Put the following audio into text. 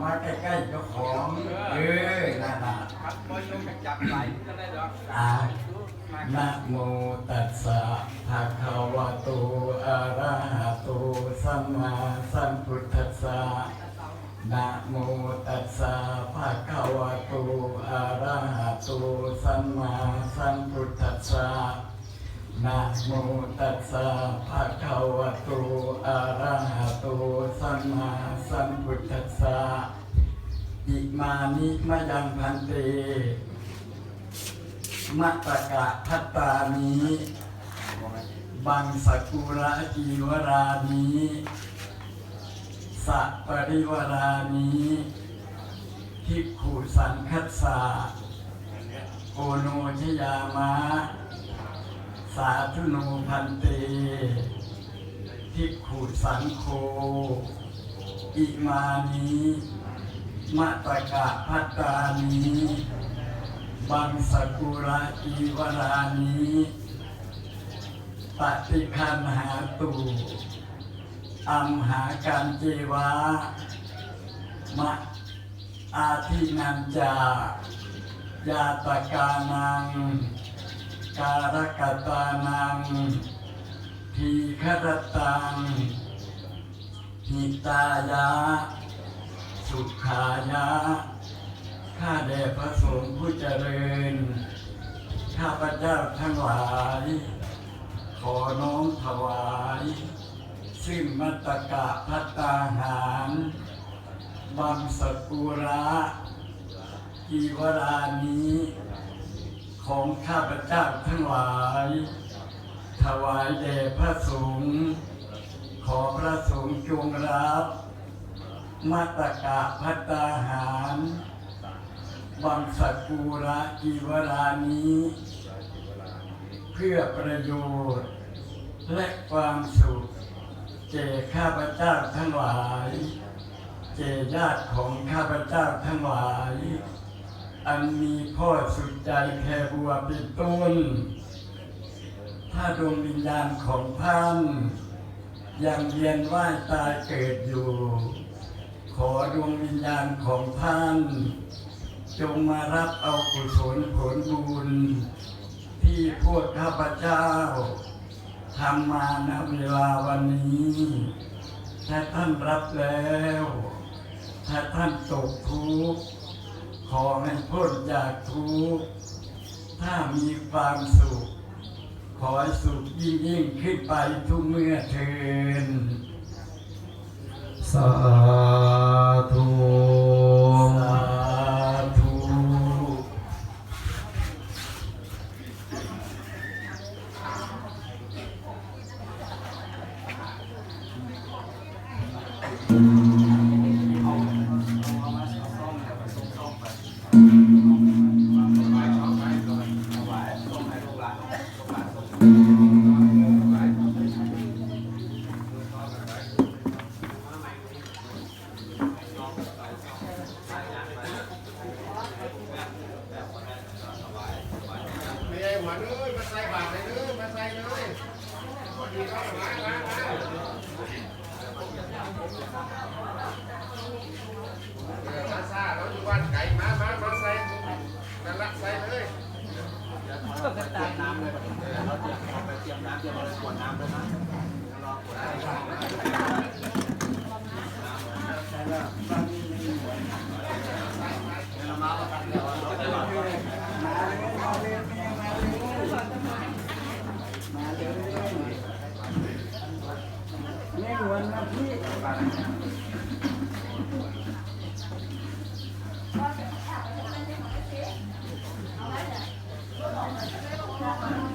มาใกล้ๆเจ้าของเออนั่นน่ะครับบอยงจับไหลก็ได้ดอกอ่ามานะโมตัสสะภะคะวะโตอะระหะโตสัมมาสัมพุทธัสสะนะโมตัสสะภะคะวะโตอะระหะโตสัมมาสัมพุทธัสสะ นะโมตัสสะภะคะวะโตอะระหะโตสัมมาสัมพุทธัสสะอิมานิมะยังพันเตมัตตกะพัตตานีบังสกุระจีวรานีสัปริวรานีทิกขุสังคัสสาโอโนชยามะ สาธุโนพันเตทิกขุสังโฆอิมานีมัตตกะพัตตานีบังสกุระอีวรานีปฏิคันหาตูอัมหากันเจวามะอาทินันจายาตกานัง การกตานังทีครตังหิตายะ สุขายะ ข้าแด่พระสงฆ์ผู้เจริญ ข้าพระเจ้าทั้งหลาย ขอน้อมถวาย ซึ่งมัตตกะพัตตาหารบังสกุระกีวรานี้ ของข้าพเจ้าทั้งหลาย ถวายแด่พระสงฆ์ขอพระสงฆ์จงรับมัตตกะพัตตาหารบังสกุระกีวรานี้ เพื่อประโยชน์ และความสุขแก่ข้าพเจ้าทั้งหลายแก่ญาติของข้าพเจ้าทั้งหลาย อันมีพ่อสุดใจแค่บัวเป็นต้น ถ้าดวงวิญญาณของท่าน ยังเวียนว่ายตายเกิดอยู่ ขอดวงวิญญาณของท่าน จงมารับเอากุศลผลบุญ ที่พวกข้าพเจ้าทำมาณเวลาวันนี้ถ้าท่านรับแล้ว ถ้าท่านตกทุกข์ ขอให้พ้นจากทุกข์ถ้ามีความสุข ขอให้สุขยิ่งยิ่งขึ้นไปทุกเมื่อเทินสาธุสาธุไม่ ใส่บาทเลยเลยมาใส่เลยดีเข้ามามามาเออมาซาเราอยู่บ้านไก่มามามาใส่นั่นละใส่เลย ก็จะตามน้ำเลยเราเตรียมเอาไปเตรียมน้ำเตรียมอะไรขวดน้ำเลยนะรอขวดน้ำ แม่หวนมาพี่ บอ